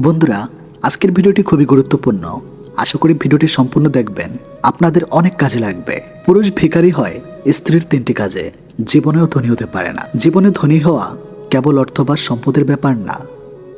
বন্ধুরা, আজকের ভিডিওটি খুবই গুরুত্বপূর্ণ। আশা করি ভিডিওটি সম্পূর্ণ দেখবেন। আপনাদের অনেক কাজে লাগবে। পুরুষ ভিখারি হয়, স্ত্রীর তিনটি কাজে। জীবনেও ধনী হতে পারে না। জীবনে ধনী হওয়া কেবল অর্থ বা সম্পদের ব্যাপার না।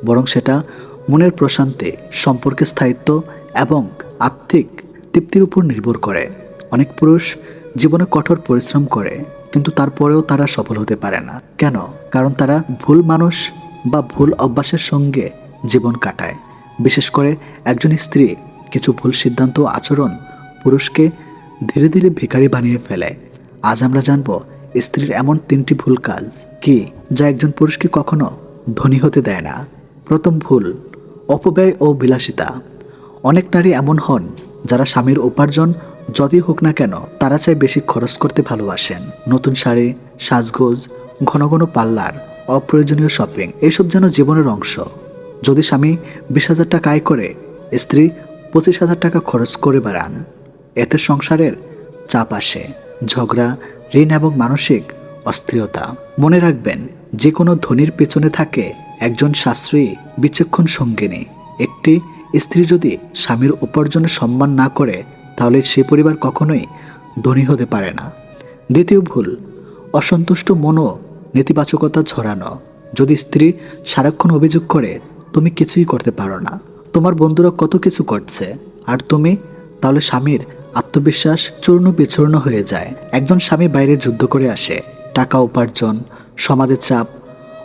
বরং সেটা মনের প্রশান্তি, সম্পর্কের স্থায়িত্ব এবং আর্থিক তৃপ্তির উপর নির্ভর করে। অনেক পুরুষ জীবনে কঠোর পরিশ্রম করে, কিন্তু তারপরেও তারা সফল হতে পারে না। কেন? কারণ তারা ভুল মানুষ বা ভুল অভ্যাসের সঙ্গে জীবন কাটায়। বিশেষ করে একজন স্ত্রী কিছু ভুল সিদ্ধান্ত আচরণ পুরুষকে ধীরে ধীরে ভিখারি বানিয়ে ফেলে। আজ আমরা জানব স্ত্রীর এমন তিনটি ভুল কাজ কি যা একজন পুরুষকে কখনো ধনী হতে দেয় না। প্রথম ভুল, অপব্যয় ও বিলাসিতা। অনেক নারী এমন হন যারা স্বামীর উপার্জন যদি হোক না কেন তারা চাই বেশি খরচ করতে ভালোবাসেন। নতুন শাড়ি, সাজগোজ, ঘন ঘন পার্লার, অপ্রয়োজনীয় শপিং, এসব যেন জীবনের অংশ। যদি স্বামী বিশ হাজার টাকা আয় করে, স্ত্রী পঁচিশ হাজার টাকা খরচ করে বেড়ান। এতে সংসারের চাপ আসে, ঝগড়া, ঋণ এবং মানসিক অস্থিরতা। মনে রাখবেন যে কোনো ধনির পেছনে থাকে একজন সাশ্রয়ী, বিচক্ষণ সঙ্গিনী। একটি স্ত্রী যদি স্বামীর উপার্জনে সম্মান না করে, তাহলে সে পরিবার কখনোই ধনী হতে পারে না। দ্বিতীয় ভুল, অসন্তুষ্ট মনো নেতিবাচকতা ছড়ানো। যদি স্ত্রী সারাক্ষণ অভিযোগ করে তুমি কিছুই করতে পারো না। তোমার বন্ধুরা কত কিছু করছে। আর তুমি? তাহলে স্বামীর আত্মবিশ্বাস চূর্ণ বিচূর্ণ হয়ে যায়। একজন স্বামী বাইরে যুদ্ধ করে আসে। টাকা উপার্জন, সমাজের চাপ,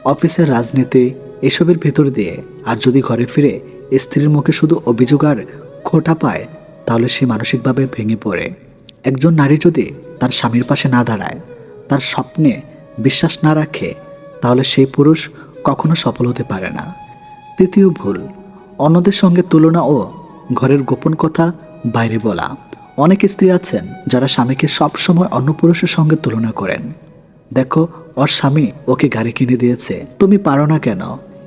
অফিসের রাজনীতি, এসবের ভেতর দিয়ে। আর যদি ঘরে ফিরে স্ত্রীর মুখে শুধু অভিযোগ আর খোটা পায়, তাহলে সে মানসিকভাবে ভেঙে পড়ে। একজন নারী যদি তার স্বামীর পাশে না দাঁড়ায়, তার স্বপ্নে বিশ্বাস না রাখে, তাহলে সেই পুরুষ কখনো সফল হতে পারে না। তৃতীয় ভুল। অন্যদের সঙ্গে তুলনা ও ঘরের গোপন কথা বাইরে বলা। অনেক স্ত্রী আছেন যারা স্বামীকে সবসময় অন্য পুরুষের সঙ্গে তুলনা করেন। দেখো, ওর স্বামী ওকে গাড়ি কিনে দিয়েছে। তুমি পারো না কেন?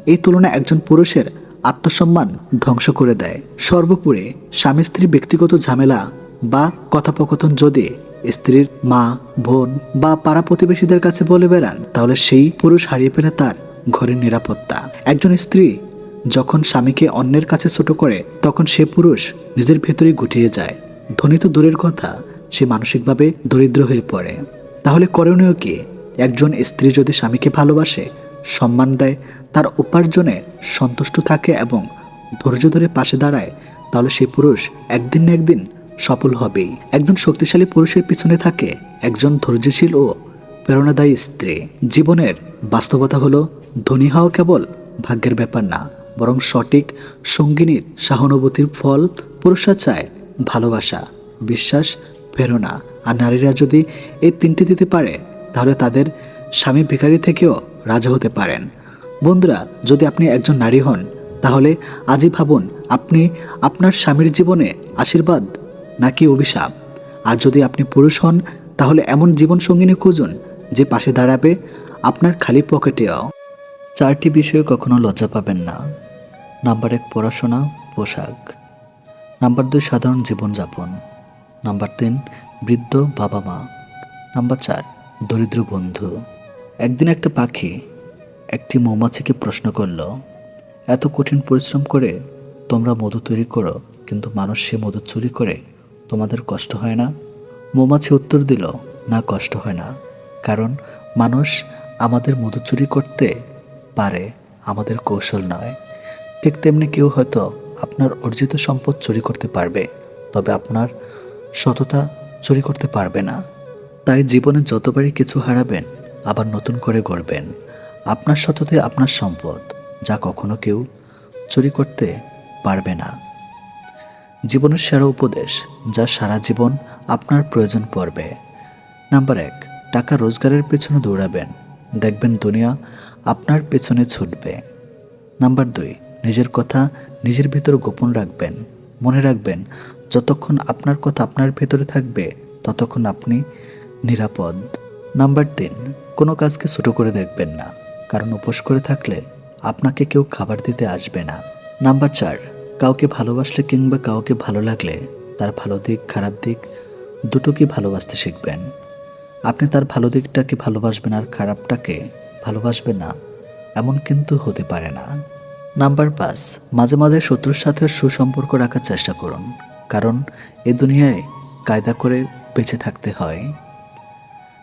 এই তুলনা একজন পুরুষের আত্মসম্মান ধ্বংস করে দেয়। সর্বোপরি, স্বামী স্ত্রীর ব্যক্তিগত ঝামেলা বা কথোপকথন যদি স্ত্রীর মা, বোন বা পাড়া প্রতিবেশীদের কাছে বলে বেড়ান, তাহলে সেই পুরুষ হারিয়ে ফেলে তার ঘরের নিরাপত্তা। একজন স্ত্রী যখন স্বামীকে অন্যের কাছে ছোট করে, তখন সে পুরুষ নিজের ভেতরেই গুটিয়ে যায়। ধনী তো দূরের কথা, সে মানসিকভাবে দরিদ্র হয়ে পড়ে। তাহলে করণীয় কি? একজন স্ত্রী যদি স্বামীকে ভালোবাসে, সম্মান দেয়, তার উপার্জনে সন্তুষ্ট থাকে এবং ধৈর্য ধরে পাশে দাঁড়ায়, তাহলে সেই পুরুষ একদিন না একদিন সফল হবেই। একজন শক্তিশালী পুরুষের পিছনে থাকে একজন ধৈর্যশীল ও প্রেরণাদায়ী স্ত্রী। জীবনের বাস্তবতা হলো, ধনী হওয়া কেবল ভাগ্যের ব্যাপার না বরং সঠিক সঙ্গিনীর সহানুভূতির ফল পুরুষরা চায় ভালোবাসা, বিশ্বাস, প্রেরণা। আর নারীরা যদি এই তিনটি দিতে পারে, তাহলে তাদের স্বামী ভিখারি থেকেও রাজা হতে পারেন। বন্ধুরা, যদি আপনি একজন নারী হন, তাহলে আজই ভাবুন, আপনি আপনার স্বামীর জীবনে আশীর্বাদ নাকি অভিশাপ? আর যদি আপনি পুরুষ হন, তাহলে এমন জীবন সঙ্গিনী খুঁজুন, যে পাশে দাঁড়াবে আপনার খালি পকেটেও। চারটি বিষয়ে কখনো লজ্জা পাবেন না। নাম্বার এক পড়াশোনা, পোশাক। নাম্বার দুই সাধারণ জীবনযাপন। নাম্বার তিন বৃদ্ধ বাবা মা। নাম্বার চার দরিদ্র বন্ধু। একদিন একটা পাখি একটি মৌমাছিকে প্রশ্ন করল, এত কঠিন পরিশ্রম করে তোমরা মধু তৈরি করো, কিন্তু মানুষ সে মধু চুরি করে তোমাদের কষ্ট হয় না? মৌমাছি উত্তর দিল, না, কষ্ট হয় না। কারণ মানুষ আমাদের মধু চুরি করতে পারে, আমাদের কৌশল নয়। ঠিক তেমনি কেউ হয়তো আপনার অর্জিত সম্পদ চুরি করতে পারবে, তবে আপনার সততা চুরি করতে পারবে না। তাই জীবনে যতবারই কিছু হারাবেন, আবার নতুন করে গড়বেন। আপনার সততে, আপনার সম্পদ, যা কখনো কেউ চুরি করতে পারবে না। জীবনের সেরা উপদেশ, যা সারা জীবন আপনার প্রয়োজন পড়বে। নাম্বার এক, টাকা রোজগারের পেছনে দৌড়াবেন। দেখবেন দুনিয়া আপনার পেছনে ছুটবে। নাম্বার দুই নিজের কথা নিজের ভিতর গোপন রাখবেন, মনে রাখবেন, যতক্ষণ আপনার কথা আপনার ভেতরে থাকবে, ততক্ষণ আপনি নিরাপদ। নাম্বার তিন, কোনো কাজকে ছোট করে দেখবেন না, কারণ উপোস করে থাকলে আপনাকে কেউ খাবার দিতে আসবে না। নাম্বার চার, কাউকে ভালোবাসলে কিংবা কাউকে ভালো লাগলে তার ভালো দিক, খারাপ দিক দুটোকে ভালোবাসতে শিখবেন। আপনি তার ভালো দিকটাকে ভালোবাসবেন আর খারাপটাকে ভালোবাসবেন না, এমন কিন্তু হতে পারে না। নাম্বার পাঁচ, মাঝে মাঝে শত্রুর সাথে সুসম্পর্ক রাখার চেষ্টা করুন, কারণ এ দুনিয়ায় কায়দা করে বেঁচে থাকতে হয়।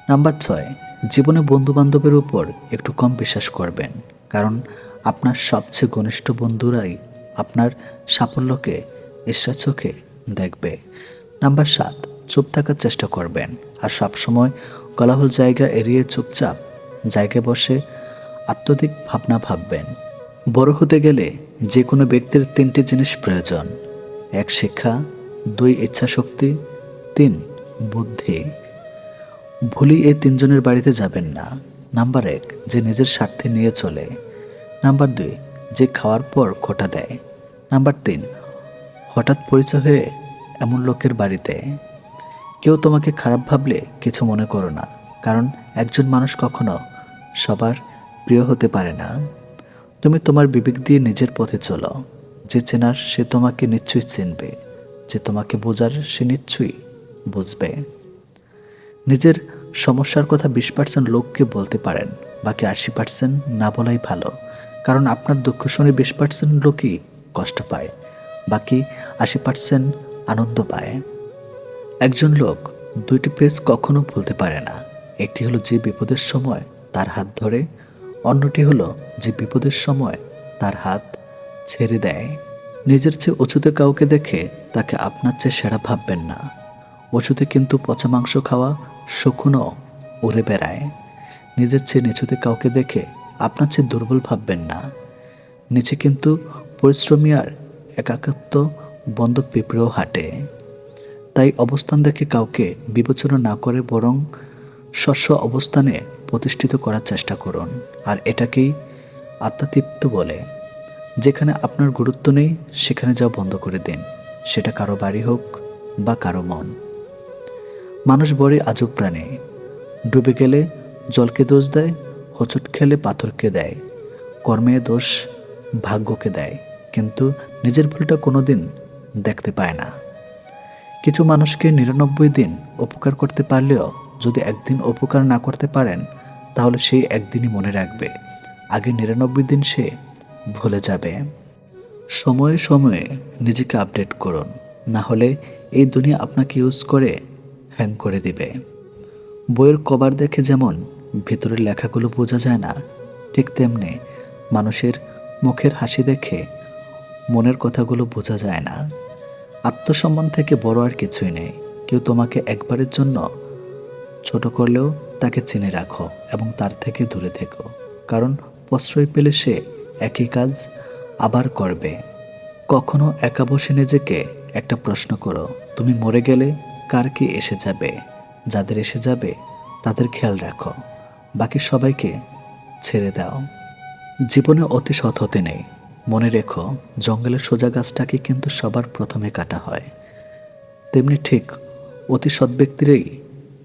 নাম্বার ছয়, জীবনে বন্ধু বান্ধবের উপর একটু কম বিশ্বাস করবেন, কারণ আপনার সবচেয়ে ঘনিষ্ঠ বন্ধুরাই আপনার সাফল্যকে ঈর্ষা চোখে দেখবে। নাম্বার সাত, চুপ থাকার চেষ্টা করবেন, আর সবসময় কলাহল জায়গা এড়িয়ে চুপচাপ জায়গায় বসে আত্মদিক ভাবনা ভাববেন। বড় হতে গেলে যে কোনো ব্যক্তির তিনটি জিনিস প্রয়োজন। এক, শিক্ষা। দুই, ইচ্ছাশক্তি। তিন, বুদ্ধি। ভুলি এই তিনজনের বাড়িতে যাবেন না। নাম্বার এক, যে নিজের স্বার্থে নিয়ে চলে। নাম্বার দুই, যে খাওয়ার পর খোটা দেয়। নাম্বার তিন, হঠাৎ পরিচয় হয়ে এমন লোকের বাড়িতে। কেউ তোমাকে খারাপ ভাবলে কিছু মনে করো না, কারণ একজন মানুষ কখনো সবার প্রিয় হতে পারে না। তুমি তোমার বিবেক দিয়ে নিজের পথে চলো। যে চেনার সে তোমাকে নিশ্চয়ই চিনবে। যে তোমাকে বোঝার সে নিশ্চয়ই বুঝবে। নিজের সমস্যার কথা বিশ পার্সেন্ট লোককে বলতে পারেন, বাকি আশি পার্সেন্ট না বলাই ভালো। কারণ আপনার দুঃখ শুনে বিশ পার্সেন্ট লোকই কষ্ট পায়, বাকি আশি পার্সেন্ট আনন্দ পায়। একজন লোক দুইটি পেজ কখনো ভুলতে পারে না। একটি হলো যে বিপদের সময় তার হাত ধরে অন্যটি হলো যে বিপদের সময় তার হাত ছেড়ে দেয়। নিজের চেয়ে উঁচুতে কাউকে দেখে তাকে আপনার চেয়ে সেরা ভাববেন না। উঁচুতে কিন্তু পচা মাংস খাওয়া শকুনও উড়ে বেড়ায়। নিজের চেয়ে নিচুতে কাউকে দেখে আপনার চেয়ে দুর্বল ভাববেন না। নিচে কিন্তু পরিশ্রমী আর একাকত্ব বন্ধ পিঁপড়েও হাঁটে। তাই অবস্থান দেখে কাউকে বিবেচনা না করে বরং শস্য অবস্থানে প্রতিষ্ঠিত করার চেষ্টা করুন। আর এটাকেই আত্মাতৃপ্ত বলে। যেখানে আপনার গুরুত্ব নেই, সেখানে যাও বন্ধ করে দিন। সেটা কারও বাড়ি হোক বা কারও মন। মানুষ বড়ই আজব প্রাণী। ডুবে গেলে জলকে দোষ দেয়, হোঁচট খেলে পাথরকে দেয়। কর্মে দোষ ভাগ্যকে দেয়। কিন্তু নিজের ভুলটা কোনোদিন দেখতে পায় না। কিছু মানুষকে নিরানব্বই দিন উপকার করতে পারলেও যদি একদিন উপকার না করতে পারেন, তাহলে সেই একদিনই মনে রাখবে। আগে নিরানব্বই দিন সে ভুলে যাবে। সময়ে সময়ে নিজেকে আপডেট করুন, না হলে এই দুনিয়া আপনাকে ইউজ করে হ্যাং করে দিবে। বইয়ের কভার দেখে যেমন ভিতরের লেখাগুলো বোঝা যায় না, ঠিক তেমনি মানুষের মুখের হাসি দেখে মনের কথাগুলো বোঝা যায় না। আত্মসম্মান থেকে বড় আর কিছুই নেই। কেউ তোমাকে একবারের জন্য ছোট করলেও তাকে চিনে রাখো এবং তার থেকে দূরে থেকো। কারণ প্রশ্রয় পেলে সে একই কাজ আবার করবে। কখনো একা বসে নিজেকে একটা প্রশ্ন করো, তুমি মরে গেলে কার কি এসে যাবে? যাদের এসে যাবে, তাদের খেয়াল রাখো। বাকি সবাইকে ছেড়ে দাও। জীবনে অতি সৎ হতে নেই। মনে রেখো, জঙ্গলের সোজা গাছটাকে কিন্তু সবার প্রথমে কাটা হয়। তেমনি ঠিক অতি সৎ ব্যক্তিরই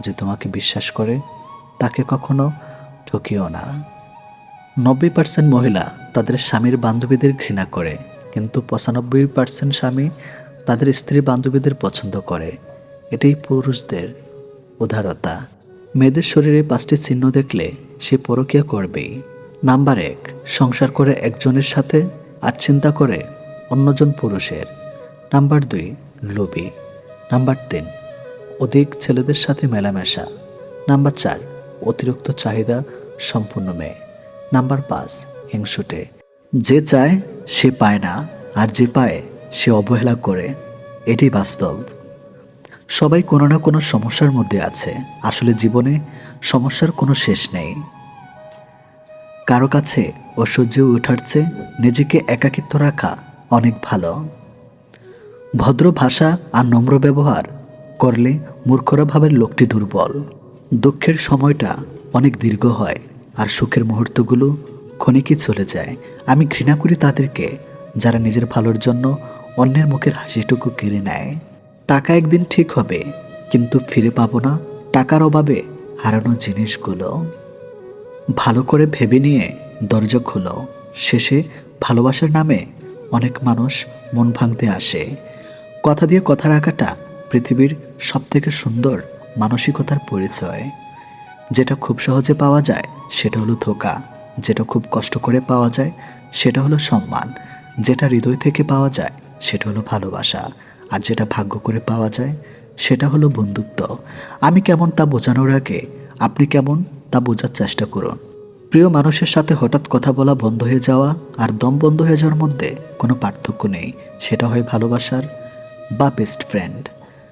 যে তোমাকে বিশ্বাস করে, তাকে কখনো ঠকিও না। নব্বই পার্সেন্ট মহিলা তাদের স্বামীর বান্ধবীদের ঘৃণা করে, কিন্তু পঁচানব্বই পার্সেন্ট স্বামী তাদের স্ত্রী বান্ধবীদের পছন্দ করে। এটাই পুরুষদের উদারতা। মেয়েদের শরীরে পাঁচটি চিহ্ন দেখলে সে পরকিয়া করবেই। নাম্বার এক, সংসার করে একজনের সাথে আর চিন্তা করে অন্যজন পুরুষের। নাম্বার দুই, লোভী। নাম্বার তিন অধিক ছেলেদের সাথে মেলামেশা। নাম্বার চার, অতিরিক্ত চাহিদা সম্পূর্ণ মেয়ে। নাম্বার পাঁচ, হিংসুটে। যে চায়, সে পায় না, আর যে পায়, সে অবহেলা করে। এটি বাস্তব। সবাই কোনো না কোনো সমস্যার মধ্যে আছে। আসলে জীবনে সমস্যার কোনো শেষ নেই। কারও কাছে ঐশ্বর্য ওঠার চেয়ে নিজেকে একাকিত্ব রাখা অনেক ভালো। ভদ্র ভাষা আর নম্র ব্যবহার করলে মূর্খরা ভাবের লোকটি দুর্বল। দুঃখের সময়টা অনেক দীর্ঘ হয়, আর সুখের মুহূর্তগুলো ক্ষণিকই চলে যায়। আমি ঘৃণা করি তাদেরকে, যারা নিজের ভালোর জন্য অন্যের মুখের হাসিটুকু কেড়ে নেয়। টাকা একদিন ঠিক হবে, কিন্তু ফিরে পাবো না টাকার অভাবে হারানো জিনিসগুলো। ভালো করে ভেবে নিয়ে দরজা খোলো। শেষে ভালোবাসার নামে অনেক মানুষ মন ভাঙতে আসে। কথা দিয়ে কথা রাখাটা পৃথিবীর সবথেকে সুন্দর মানসিকতার পরিচয়। যেটা খুব সহজে পাওয়া যায়, সেটা হলো ধোকা। যেটা খুব কষ্ট করে পাওয়া যায়, সেটা হলো সম্মান। যেটা হৃদয় থেকে পাওয়া যায়, সেটা হলো ভালোবাসা। আর যেটা ভাগ্য করে পাওয়া যায়, সেটা হলো বন্ধুত্ব। আমি কেমন তা বোঝানোর আগে, আপনি কেমন তা বোঝার চেষ্টা করুন। প্রিয় মানুষের সাথে হঠাৎ কথা বলা বন্ধ হয়ে যাওয়া আর দম বন্ধ হয়ে যাওয়ার মধ্যে কোনো পার্থক্য নেই। সেটা হয় ভালোবাসার বা বেস্ট ফ্রেন্ড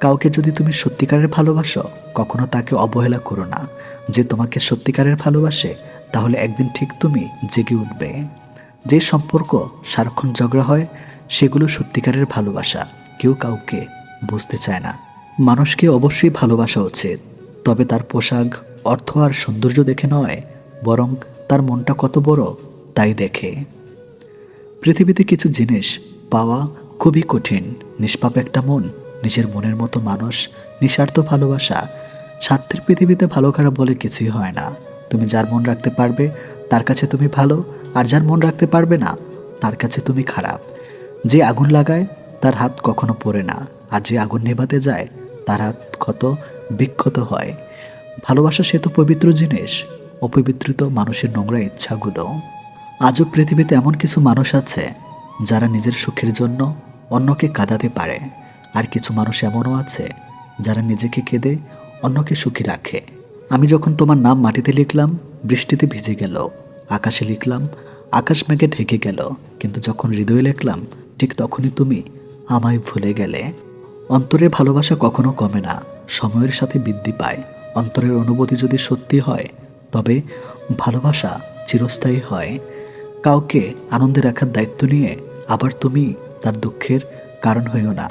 কাউকে যদি তুমি সত্যিকারের ভালোবাসো, কখনো তাকে অবহেলা করো না। যে তোমাকে সত্যিকারের ভালোবাসে, তাহলে একদিন ঠিক তুমি জেগে উঠবে। যে সম্পর্ক, সারাক্ষণ ঝগড়া হয়, সেগুলো সত্যিকারের ভালোবাসা। কেউ কাউকে বুঝতে চায় না। মানুষকে অবশ্যই ভালোবাসা উচিত। তবে তার পোশাক, অর্থ আর সৌন্দর্য দেখে নয়, বরং তার মনটা কত বড়, তাই দেখে। পৃথিবীতে কিছু জিনিস পাওয়া খুবই কঠিন, নিষ্পাপ একটা মন। নিজের মনের মতো মানুষ, নিঃস্বার্থ ভালোবাসা, স্বার্থের পৃথিবীতে ভালো খারাপ বলে কিছুই হয় না। তুমি যার মন রাখতে পারবে, তার কাছে তুমি ভালো, আর যার মন রাখতে পারবে না, তার কাছে তুমি খারাপ। যে আগুন লাগায়, তার হাত কখনো পড়ে না, আর যে আগুন নেভাতে যায়, তার হাত ক্ষত, বিক্ষত হয়। ভালোবাসা সে তো পবিত্র জিনিস, অপবিত্রিত মানুষের নোংরা ইচ্ছাগুলো। আজও পৃথিবীতে এমন কিছু মানুষ আছে, যারা নিজের সুখের জন্য অন্যকে কাঁদাতে পারে। আর কিছু মানুষ এমনও আছে যারা নিজেকে কেঁদে অন্যকে সুখী রাখে। আমি যখন তোমার নাম মাটিতে লিখলাম, বৃষ্টিতে ভিজে গেল। আকাশে লিখলাম, আকাশ মেঘে ঢেকে গেল। কিন্তু যখন হৃদয়ে লিখলাম, ঠিক তখনই তুমি আমায় ভুলে গেলে। অন্তরের ভালোবাসা কখনো কমে না, সময়ের সাথে বৃদ্ধি পায়। অন্তরের অনুভূতি যদি সত্যি হয়, তবে ভালোবাসা চিরস্থায়ী হয়। কাউকে আনন্দে রাখার দায়িত্ব নিয়ে আবার তুমি তার দুঃখের কারণ হইও না।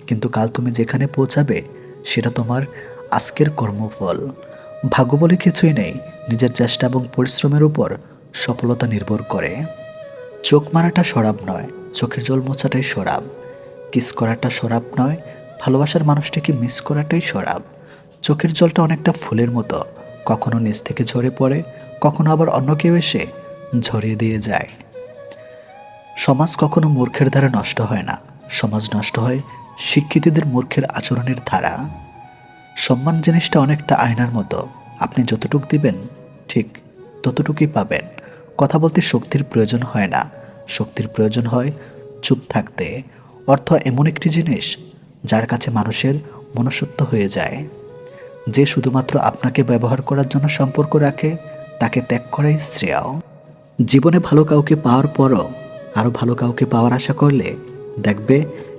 কিন্তু কাল তুমি যেখানে পৌঁছাবে, সেটা তোমার আজকের কর্মফল। ভাগ্য বলে কিছুই নেই, নিজের চেষ্টা এবং পরিশ্রমের উপর সফলতা নির্ভর করে। চোখ মারাটা সরাব নয়, চোখের জল মোছাটাই সরাব। কিস করাটা সরাব নয়, ভালোবাসার মানুষটাকে মিস করাটাই সরাব। চোখের জলটা অনেকটা ফুলের মতো, কখনো নিচ থেকে ঝরে পড়ে, কখনো আবার অন্য কেউ এসে ঝরিয়ে দিয়ে যায়। সমাজ কখনো মূর্খের দ্বারা নষ্ট হয় না, সমাজ নষ্ট হয় শিক্ষিতদের মূর্খের আচরণের ধারা। সম্মান জিনিসটা অনেকটা আয়নার মতো। আপনি যতটুক দিবেন, ঠিক ততটুকুই পাবেন। কথা বলতে শক্তির প্রয়োজন হয় না। শক্তির প্রয়োজন হয় চুপ থাকতে। অর্থ এমন একটি জিনিস যার কাছে মানুষের মনসত্ব হয়ে যায়। যে শুধুমাত্র আপনাকে ব্যবহার করার জন্য সম্পর্ক রাখে, তাকে ত্যাগ করাই শ্রেয়। জীবনে ভালো কাউকে পাওয়ার পরও আরও ভালো কাউকে পাওয়ার আশা করলে দেখবে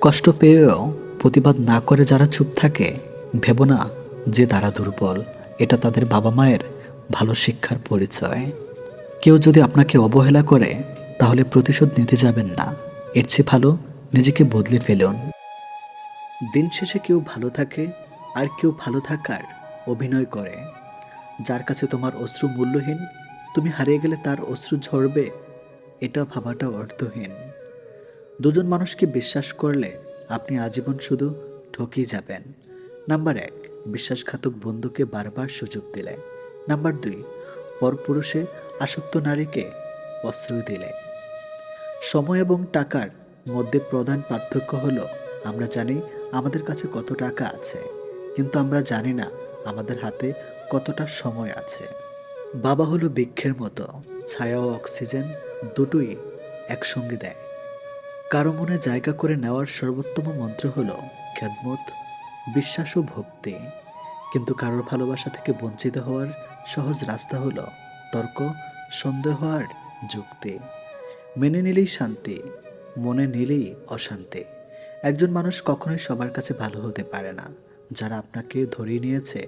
কষ্ট পেয়েও প্রতিবাদ না করে যারা চুপ থাকে, ভেবো না যে তারা দুর্বল। এটা তাদের বাবা মায়ের ভালো শিক্ষার পরিচয়। কেউ যদি আপনাকে অবহেলা করে, তাহলে প্রতিশোধ নিতে যাবেন না। এর চেয়ে ভালো নিজেকে বদলে ফেলুন। দিন শেষে কেউ ভালো থাকে আর কেউ ভালো থাকার অভিনয় করে। যার কাছে তোমার অশ্রু মূল্যহীন, তুমি হারিয়ে গেলে তার অশ্রু ঝরবে, এটা ভাবাটা অর্থহীন। দুজন মানুষকে বিশ্বাস করলে আপনি আজীবন শুধু ঠকিয়ে যাবেন। নাম্বার এক, বিশ্বাসঘাতক বন্ধুকে বারবার সুযোগ দিলে। নাম্বার দুই, পরপুরুষে আসক্ত নারীকে প্রশ্রয় দিলে। সময় এবং টাকার মধ্যে প্রধান পার্থক্য হলো, আমরা জানি আমাদের কাছে কত টাকা আছে, কিন্তু আমরা জানি না আমাদের হাতে কতটা সময় আছে। বাবা হলো বৃক্ষের মতো, ছায়া ও অক্সিজেন দুটোই একসঙ্গে দেয়। কারও মনে জায়গা করে নেওয়ার সর্বোত্তম মন্ত্র হল খ্যাদমত বিশ্বাস ও ভক্তি। কিন্তু কারোর ভালোবাসা থেকে বঞ্চিত হওয়ার সহজ রাস্তা হলো তর্ক, সন্দেহ আর যুক্তি। মেনে নিলেই শান্তি, মনে নিলেই অশান্তি। একজন মানুষ কখনোই সবার কাছে ভালো হতে পারে না। যারা আপনাকে ধরিয়ে নিয়েছে,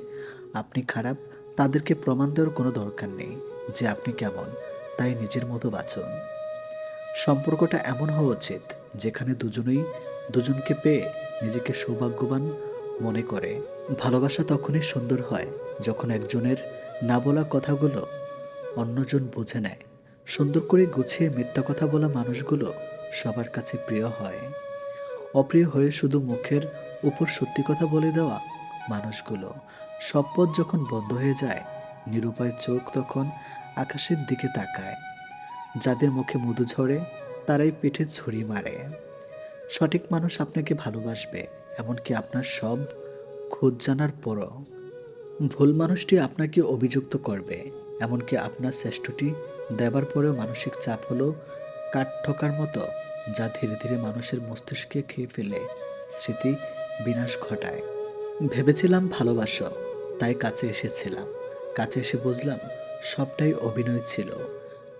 আপনি খারাপ, তাদেরকে প্রমাণ দেওয়ার কোনো দরকার নেই যে আপনি কেমন, তাই নিজের মতো বাঁচুন। সম্পর্কটা এমন হওয়া উচিত যেখানে দুজনেই দুজনকে পেয়ে নিজেকে সৌভাগ্যবান মনে করে। ভালোবাসা তখনই সুন্দর হয় যখন একজনের না বলা কথাগুলো অন্যজন বুঝে নেয়। সুন্দর করে গুছিয়ে মিথ্যা কথা বলা মানুষগুলো সবার কাছে প্রিয় হয়। অপ্রিয় হয়ে শুধু মুখের উপর সত্যি কথা বলে দেওয়া মানুষগুলো। সব পথ যখন বন্ধ হয়ে যায়, নিরুপায় চোখ তখন আকাশের দিকে তাকায়। যাদের মুখে মধু ঝরে, তারাই পিঠে ছুরি মারে। সঠিক মানুষ আপনাকে ভালোবাসবে, এমনকি আপনার সব খোঁজ জানার পরও। ভুল মানুষটি আপনাকে অভিযুক্ত করবে, এমনকি আপনার শ্রেষ্ঠটি দেবার পরেও মানসিক চাপ হলো কাঠ ঠকার মতো, যা ধীরে ধীরে মানুষের মস্তিষ্কে খেয়ে ফেলে, স্মৃতি বিনাশ ঘটায়। ভেবেছিলাম ভালোবাসো, তাই কাছে এসেছিলাম। কাছে এসে বুঝলাম, সবটাই অভিনয় ছিল।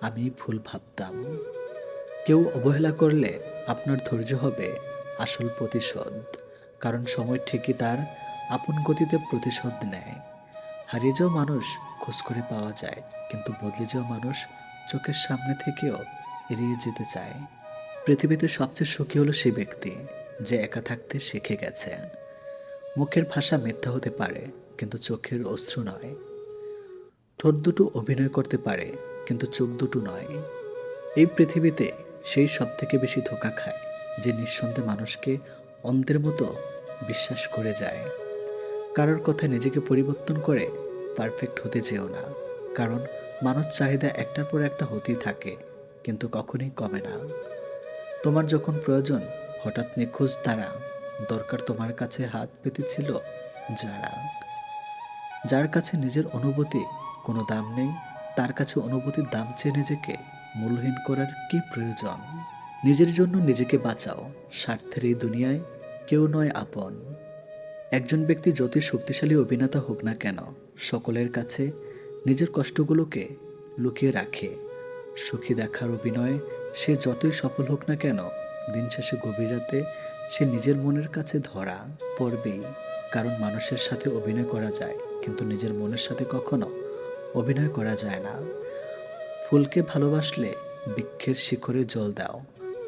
আমি ভুল ভাবতাম। কেউ অবহেলা করলে আপনার ধৈর্য হবে আসল প্রতিশোধ, কারণ সময় ঠিকই তার আপন গতিতে প্রতিশোধ নেয়। হারিয়ে যাওয়া মানুষ খোঁজ করে পাওয়া যায়, কিন্তু বদলে যাওয়া মানুষ চোখের সামনে থেকেও এড়িয়ে যেতে চায়। পৃথিবীতে সবচেয়ে সুখী হলো সেই ব্যক্তি, যে একা থাকতে শিখে গেছে। মুখের ভাষা মিথ্যা হতে পারে, কিন্তু চোখের অশ্রু নয়। ঠোঁট দুটো অভিনয় করতে পারে কিন্তু চোখ দুটো নয়। এই পৃথিবীতে সেই সব থেকে বেশি ধোকা খায়, যে নিঃসন্দেহে মানুষকে অন্ধের মতো বিশ্বাস করে যায়। কারোর কথায় নিজেকে পরিবর্তন করে পারফেক্ট হতে চেও না। কারণ মানুষ চাহিদা একটার পর একটা হতেই থাকে, কিন্তু কখনোই কমে না। তোমার যখন প্রয়োজন, হঠাৎ নিখোঁজ তারা, দরকার তোমার কাছে হাত পেতেছিল যারা। যার কাছে নিজের অনুভূতি কোনো দাম নেই তার কাছে অনুভূতির দাম চেয়ে নিজেকে মূল্যহীন করার কি প্রয়োজন? নিজের জন্য নিজেকে বাঁচাও। স্বার্থের এই দুনিয়ায় কেউ নয় আপন। একজন ব্যক্তি যতই শক্তিশালী অভিনেতা হোক না কেন, সকলের কাছে নিজের কষ্টগুলোকে লুকিয়ে রাখে। সুখী দেখার অভিনয় সে যতই সফল হোক না কেন, দিন শেষে গভীর রাতে সে নিজের মনের কাছে ধরা পড়বেই। কারণ মানুষের সাথে অভিনয় করা যায়, কিন্তু নিজের মনের সাথে কখনো অভিনয় করা যায় না। ফুলকে ভালোবাসলে বৃক্ষের শিখরে জল দাও।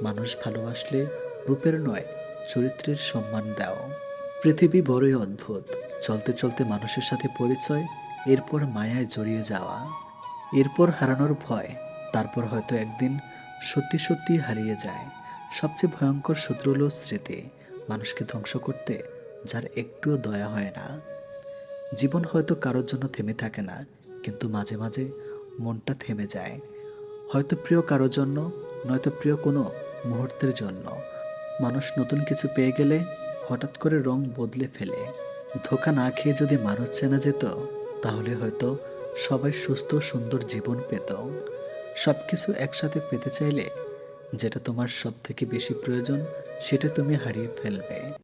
মানুষ ভালোবাসলে রূপের নয়, চরিত্রের সম্মান দাও। পৃথিবী বড়ই অদ্ভুত। চলতে চলতে মানুষের সাথে পরিচয়, এরপর মায়ায় জড়িয়ে যাওয়া। এরপর হারানোর ভয়, তারপর হয়তো একদিন সত্যি সত্যি হারিয়ে যায়। সবচেয়ে ভয়ঙ্কর শত্রু স্মৃতি। মানুষকে ধ্বংস করতে যার একটুও দয়া হয় না। জীবন হয়তো কারোর জন্য থেমে থাকে না। কিন্তু মাঝে মাঝে মনটা থেমে যায়। হয়তো প্রিয় কারোর জন্য, নয়তো প্রিয় কোনো মুহূর্তের জন্য। মানুষ নতুন কিছু পেয়ে গেলে হঠাৎ করে রং বদলে ফেলে। ধোকা না খেয়ে যদি মানুষ চেনা যেত, তাহলে হয়তো সবাই সুস্থ, সুন্দর জীবন পেত। সব কিছু একসাথে পেতে চাইলে যেটা তোমার সব থেকে বেশি প্রয়োজন, সেটা তুমি হারিয়ে ফেলবে।